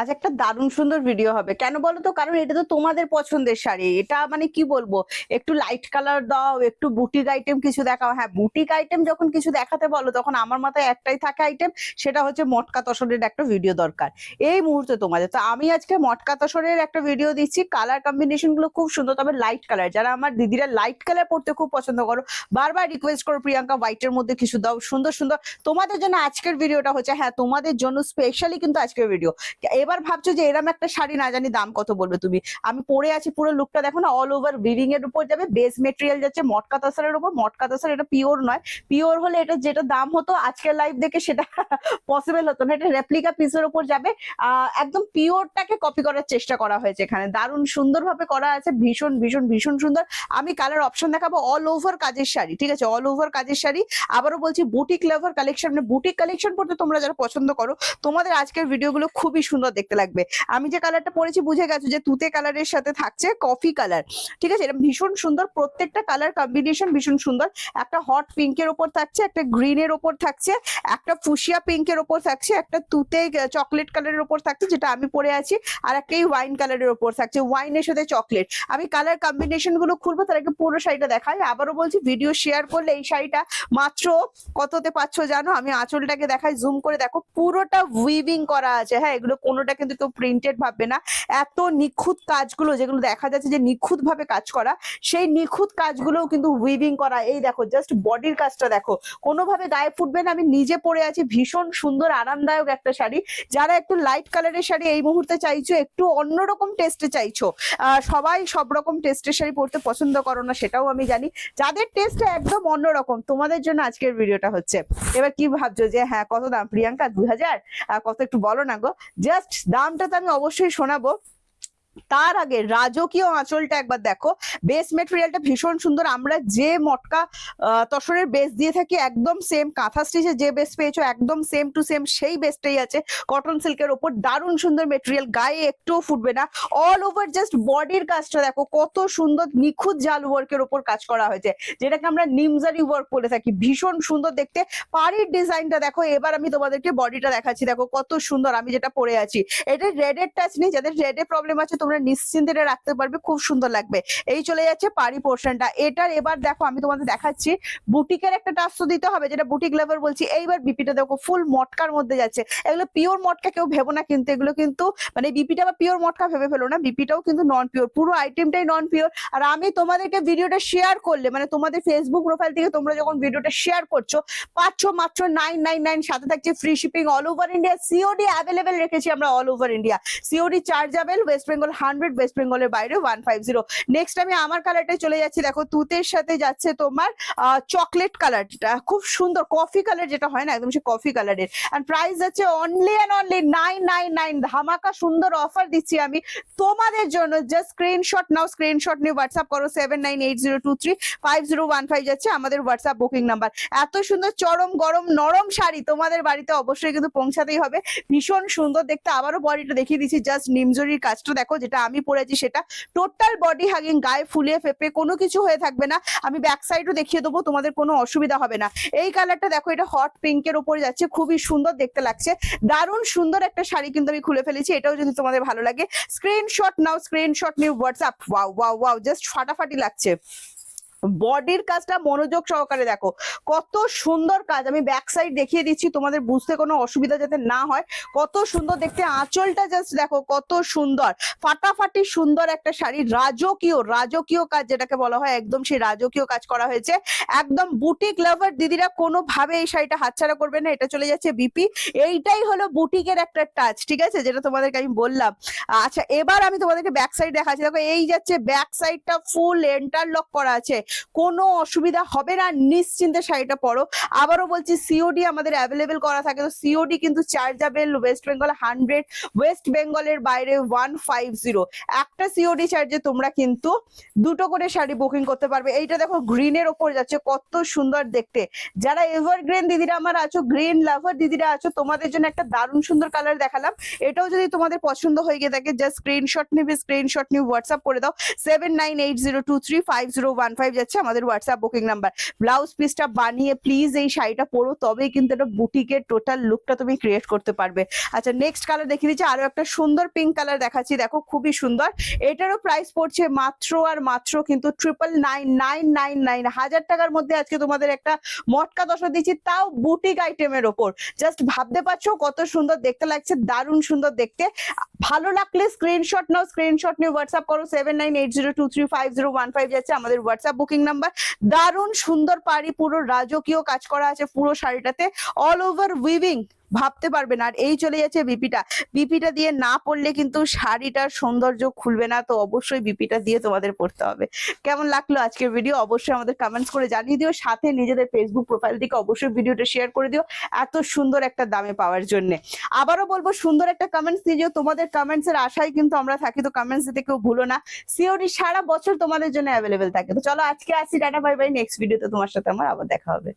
আজ একটা দারুণ সুন্দর ভিডিও হবে। কেন বলো তো কারণ এটা তো তোমাদের পছন্দের শাড়ি। এটা মানে কি বলব? একটু লাইট কালার দাও, একটু বুটিক আইটেম কিছু দেখাও। হ্যাঁ বুটিক আইটেম যখন কিছু দেখাতে বলো, তখন আমার মাথায় একটাই থাকে আইটেম সেটা হচ্ছে মটকা তসরের একটা ভিডিও দরকার। এই মুহূর্তে তোমাদের। তো আমি আজকে মটকা তসরের একটা ভিডিও দিচ্ছি। কালার কম্বিনেশনগুলো খুব সুন্দর, তবে লাইট কালার যারা আমার দিদিরা লাইট কালার পড়তে খুব পছন্দ করো, বারবার রিকোয়েস্ট করো প্রিয়াঙ্কা হোয়াইটের মধ্যে কিছু দাও। সুন্দর সুন্দর। তোমাদের জন্য আজকের ভিডিওটা হচ্ছে হ্যাঁ তোমাদের জন্য স্পেশালি কিন্তু আজকের ভিডিও এবার ভাবছ যে এরম একটা শাড়ি না জানি দাম কত বলবে তুমি? আমি পরে আছি পুরো লুকটা দেখো না অল ওভার বিডিং এর উপর যাবে বেস মেটেরিয়াল যাচ্ছে, মটকা তাসারের উপর। মটকা তাসার এটা পিওর নয়। পিওর হলে এটা যেটা দাম হতো আজকের লাইভ দেখে সেটা পসিবল হতো না। এটা রেপ্লিকা পিসের উপর যাবে। একদম পিওরটাকে কপি করার চেষ্টা করা হয়েছে এখানে। দারুণ সুন্দরভাবে করা আছে, ভীষণ ভীষণ ভীষণ সুন্দর। আমি কালার অপশন দেখাবো অল ওভার কাজের শাড়ি, ঠিক আছে? অল ওভার কাজের শাড়ি। আবারও বলছি বুটিক লেভার কালেকশন মানে বুটিক কালেকশন পড়তে তোমরা যারা পছন্দ করো, তোমাদের আজকের ভিডিওগুলো খুবই সুন্দর দেখতে লাগবে। আমি যে কালারটা পরেছি বুঝে গেছো যে তুতে কালারের সাথে থাকছে কফি কালার ঠিক আছে? এটা ভীষণ সুন্দর, প্রত্যেকটা কালার কম্বিনেশন ভীষণ সুন্দর। একটা হট পিঙ্কের ওপর থাকছে, একটা গ্রিনের ওপর থাকছে, একটা ফুসিয়া পিঙ্কের ওপর থাকছে, একটা তুতে চকলেট কালারের ওপর থাকছে, যেটা আমি পরে আছি, আর একটা এই ওয়াইন কালারের ওপর থাকছে ওয়াইনের সাথে চকলেট আমি কালার কম্বিনেশনগুলো খুলবো, তার আগে পুরো শাড়িটা দেখাই। আবারও বলছি ভিডিও শেয়ার করলে এই শাড়িটা মাত্র কততে পাচ্ছ জানো? আমি আঁচলটাকে দেখাই জুম করে দেখো, পুরোটা উইভিং করা আছে। হ্যাঁ এগুলো কোনোটা কিন্তু কেউ প্রিন্টেড ভাববে না। এত নিখুঁত কাজগুলো যেগুলো দেখা যাচ্ছে যে নিখুঁত ভাবে কাজ করা, সেই নিখুঁত কাজগুলোও কিন্তু উইভিং করা। এই দেখো জাস্ট বডির কাজটা দেখো। কোনোভাবে গায়ে ফুটবে না। আমি নিজে পরে আছি ভীষণ সুন্দর, আরামদায়ক একটা শাড়ি। যারা একটু লাইট কালারের শাড়ি এই মুহূর্তে চাইছো, একটু অন্যরকম টেস্টে চাইছো সবাই সব রকম টেস্টের শাড়ি পরতে পছন্দ করো না, সেটাও আমি জানি। যাদের টেস্ট একদম অন্যরকম, তোমাদের জন্য আজকের ভিডিওটা হচ্ছে। এবার কি ভাবছ যে হ্যাঁ কত দাম? প্রিয়াঙ্কা দুই হাজার? কত একটু বলো না গো। জাস্ট দামটা তো আমি অবশ্যই শোনাবো। তার আগে রাজকীয় আঁচলটা একবার দেখো। বেস মেটেরিয়ালটা ভীষণ সুন্দর। আমরা যে মটকা তসরের বেস দিয়ে থাকি, একদম সেম কাঁথা স্টিচে যে বেস পেয়েছ, একদম সেম টু সেম সেই বেসটাই আছে। কটন সিল্কের ওপর দারুণ সুন্দর মেটেরিয়াল গায়ে একটুও ফুটবে না। অল ওভার জাস্ট বডির কাজটা দেখো, কত সুন্দর নিখুঁত জাল ওয়ার্কের ওপর কাজ করা হয়েছে। যেটাকে আমরা নিমজারি ওয়ার্ক বলে থাকি। ভীষণ সুন্দর দেখতে। পাড়ির ডিজাইনটা দেখো, এবার আমি তোমাদেরকে বডিটা দেখাচ্ছি। দেখো কত সুন্দর, আমি যেটা পরে আছি। এটা রেডের টাচ নেই, যাদের রেডে প্রবলেম আছে তোমরা নিশ্চিন্তে রাখতে পারবে, খুব সুন্দর লাগবে। এই চলে যাচ্ছে পাড়ি পোর্শনটা। এটার এবার দেখো, আমি তোমাদের দেখাচ্ছি। বুটিকের একটা টাচ তো দিতে হবে, যেটা বুটিক লেভার বলছি। এইবার বিপিটা দেখো ফুল মটকার মধ্যে যাচ্ছে। এগুলো পিওর মটকা কেউ ভেবো না কিন্তু, এগুলো কিন্তু মানে বিপিটা বা পিওর মটকা ভেবে ফেলো না বিপিটাও কিন্তু নন পিওর পুরো আইটেমটাই নন পিওর আর আমি তোমাদেরকে ভিডিওটা শেয়ার করলে মানে তোমাদের ফেসবুক প্রোফাইল থেকে তোমরা যখন ভিডিওটা শেয়ার করছ, পাচ্ছ মাত্র নাইন নাইন নাইন সাথে থাকছে free shipping all over India COD available রেখেছি আমরা all over India COD chargeable West Bengal hundred West বেঙ্গলের বাইরে ওয়ান ফাইভ জিরো নেক্সট আমি আমার কালারটাই চলে যাচ্ছি। দেখো, তুতের সাথে যাচ্ছে তোমার চকলেট কালারটা খুব সুন্দর কফি কালার যেটা হয় না, একদম সে কফি কালারের এন্ড প্রাইস যাচ্ছে only and only nine nine nine ধামাকা সুন্দর অফার দিচ্ছি আমি তোমাদের জন্য। জাস্ট স্ক্রিনশট নাও স্ক্রিনশট নিয়ে হোয়াটসঅ্যাপ করো। Seven nine eight zero two three five zero one five যাচ্ছে আমাদের হোয়াটসঅ্যাপ বুকিং নাম্বার এত সুন্দর চরম গরম নরম শাড়ি তোমাদের বাড়িতে অবশ্যই কিন্তু পৌঁছাতেই হবে। ভীষণ সুন্দর দেখতে। আবারও বডিটা দেখিয়ে দিচ্ছি। জাস্ট নিমজরির কাজটা। দেখো যেটা আমি পরেছি সেটা টোটাল বডি হাগিং গায়ে ফুলিয়ে ফেপে কোনো কিছু হয়ে থাকবে না। আমি ব্যাক সাইডও দেখিয়ে দেবো, তোমাদের কোনো অসুবিধা হবে না। এই কালারটা দেখো, এটা হট পিঙ্কের উপরে যাচ্ছে, খুবই সুন্দর দেখতে লাগছে। দারুণ সুন্দর একটা শাড়ি কিন্তু আমি খুলে ফেলেছি, এটাও যদি তোমাদের ভালো লাগে। স্ক্রিনশট নাও screenshot new WhatsApp wow wow wow just ফাটাফাটি লাগছে। বডির কাজটা মনোযোগ সহকারে দেখো। কত সুন্দর কাজ। আমি ব্যাক সাইড দেখিয়ে দিচ্ছি, তোমাদের বুঝতে কোনো অসুবিধা যাতে না হয়। কত সুন্দর দেখতে, আঁচলটা জাস্ট দেখো, কত সুন্দর। ফাটাফাটি সুন্দর একটা শাড়ি, রাজকীয় রাজকীয় কাজ যেটাকে বলা হয়, একদম সেই রাজকীয় কাজ করা হয়েছে। একদম বুটিক লাভার দিদিরা কোনোভাবে এই শাড়িটা হাতছাড়া করবে না, এটা চলে যাচ্ছে বিপি এইটাই হলো বুটিকের একটা টাচ ঠিক আছে? যেটা তোমাদেরকে আমি বললাম। আচ্ছা এবার আমি তোমাদেরকে ব্যাক সাইড দেখাচ্ছি। দেখো, এই যাচ্ছে ব্যাক সাইডটা ফুল এন্টারলক করা আছে। কোনো অসুবিধা হবে না, নিশ্চিন্তে শাড়িটা পরো। আবারও বলছি সিওডি আমাদের অ্যাভেলেবেল করা থাকে। তো সিওডি কিন্তু chargeable West Bengal hundred West বেঙ্গলের বাইরে ওয়ান ফাইভ জিরো একটা সিওডি চার্জে তোমরা কিন্তু দুটো করে শাড়ি বুকিং করতে পারবে। এইটা দেখো গ্রিনের ওপর যাচ্ছে, কত সুন্দর দেখতে। যারা এভারগ্রিন দিদিরা আমার আছো গ্রিন লাভার দিদিরা আছো, তোমাদের জন্য একটা দারুণ সুন্দর কালার দেখালাম। এটাও যদি তোমাদের পছন্দ হয়ে গিয়ে থাকে জাস্ট স্ক্রিনশট নিবে স্ক্রিনশট নিয়ে হোয়াটসঅ্যাপ করে দাও। Seven nine eight zero two three five zero one five যাচ্ছে আমাদের হোয়াটসঅ্যাপ বুকিং নাম্বার ব্লাউজ পিসটা বানিয়ে প্লিজ এই শাড়িটা পরো, তবেই কিন্তু এটা বুটিকের টোটাল লুকটা তুমি ক্রিয়েট করতে পারবে। আচ্ছা নেক্সট কালার দেখিয়ে দিচ্ছি, আরও একটা সুন্দর পিঙ্ক কালার দেখাচ্ছি, দেখো খুবই সুন্দর। এটারও প্রাইস পড়ছে মাত্র আর মাত্র কিন্তু triple nine nine nine nine হাজার টাকার মধ্যে আজকে তোমাদের একটা মটকা দশা দিচ্ছি, তাও বুটিক আইটেমের ওপর। জাস্ট ভাবতে পারছ কত সুন্দর দেখতে লাগছে, দারুণ সুন্দর দেখতে। ভালো লাগলে স্ক্রিনশট নাও স্ক্রিনশট নিয়ে হোয়াটসঅ্যাপ করো seven nine eight zero two three five zero one five যাচ্ছে, আমাদের হোয়াটসঅ্যাপ বুকিং নাম্বার দারুণ সুন্দর পাড়ি পুরো রাজকীয় কাজ করা আছে পুরো শাড়িটাতে অল ওভার উইভিং ভাবতে পারবে না। আর এই চলে যাচ্ছে বিপিটা। বিপিটা দিয়ে না পড়লে কিন্তু শাড়িটার সৌন্দর্য খুলবে না। তো অবশ্যই বিপিটা দিয়ে তোমাদের পড়তে হবে। কেমন লাগল আজকের ভিডিও অবশ্যই আমাদের কমেন্টস করে জানিয়ে দিও। সাথে নিজেদের ফেসবুক প্রোফাইল থেকে অবশ্যই ভিডিওটা শেয়ার করে দিও এত সুন্দর একটা দামে পাওয়ার জন্য। আবারও বলব, সুন্দর একটা কমেন্টস দিয়ে যেও। তোমাদের কমেন্টস এর আশায় কিন্তু আমরা থাকি। তো কমেন্টস দিতে কেউ ভুলো না। সিওরি সারা বছর তোমাদের জন্য অ্যাভেলেবেল থাকে। তো চলো আজকে আসি। টাটা বাই বাই নেক্সট ভিডিওতে তোমার সাথে আমার আবার দেখা হবে।